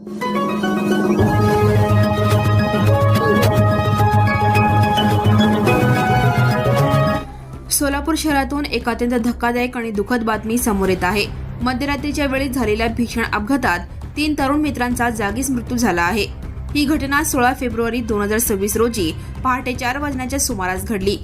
सोलापूर शहरातून एक अत्यंत धक्कादायक आणि दुःखद बातमी समोर येत आहे. मध्यरात्रीच्या वेळी झालेल्या भीषण अपघातात तीन तरुण मित्रांचा जागीच मृत्यू झाला आहे. ही घटना सोळा फेब्रुवारी दोन हजार सव्वीस रोजी पहाटे चार वाजण्याच्या सुमारास घडली.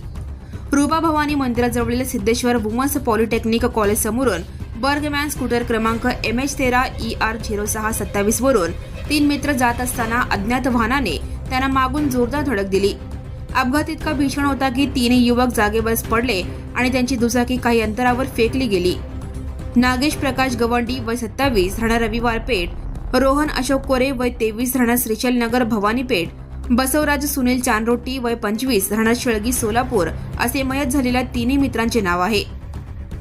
रुबा भवानी मंदिराजवळील सिद्धेश्वर वुमन्स पॉलिटेक्निक कॉलेज समोरून बर्गमॅन स्कूटर क्रमांक एम एच तेरा ई आर झिरो सहा सत्तावीस वरून तीन मित्र जात असताना अज्ञात वाहनाने त्यांना मागून जोरदार धडक दिली. अपघात इतका भीषण होता की तीनही युवक जागेवरच पडले आणि त्यांची दुचाकी काही अंतरावर फेकली गेली. नागेश प्रकाश गवंडी वय सत्तावीस राहणार रविवार पेठ रोहन अशोक कोरे वय तेवीस राहणार श्रीचल नगर भवानी पेठ बसवराज सुनील चांदरोटी वय पंचवीस राहणार शेळगी सोलापूर असे मयत झालेल्या तिन्ही मित्रांचे नाव आहे.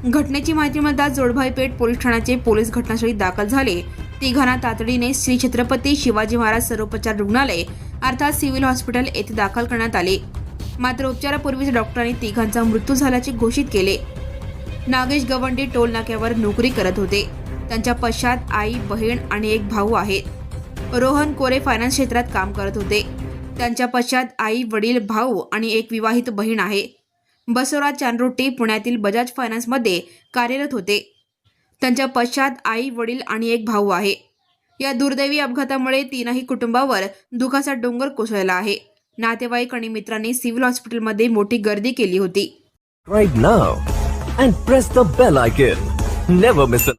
घटनेची माहिती मिळताच जोडभाई पेठ पोलीस ठाण्याचे पोलीस घटनास्थळी दाखल झाले. तिघांना तातडीने श्री छत्रपती शिवाजी महाराज सर्वोपचार रुग्णालय अर्थात सिव्हिल हॉस्पिटल येथे दाखल करण्यात आले. मात्र उपचारापूर्वीच डॉक्टरांनी तिघांचा मृत्यू झाल्याचे घोषित केले. नागेश गवंडी टोल नाक्यावर नोकरी करत होते. त्यांच्या पश्चात आई बहीण आणि एक भाऊ आहेत. रोहन कोरे फायनान्स क्षेत्रात काम करत होते. त्यांच्या पश्चात आई वडील भाऊ आणि एक विवाहित बहीण आहे. बसवराज चांद्रोटी पुण्यातील बजाज फायनान्समध्ये कार्यरत होते. त्यांच्या पश्चात आई वडील आणि एक भाऊ आहे. या दुर्दैवी अपघातामुळे तीनही कुटुंबावर दुखाचा डोंगर कोसळला आहे. नातेवाईक आणि मित्रांनी सिव्हिल हॉस्पिटलमध्ये मोठी गर्दी केली होती. Right now and press the bell icon. Never miss an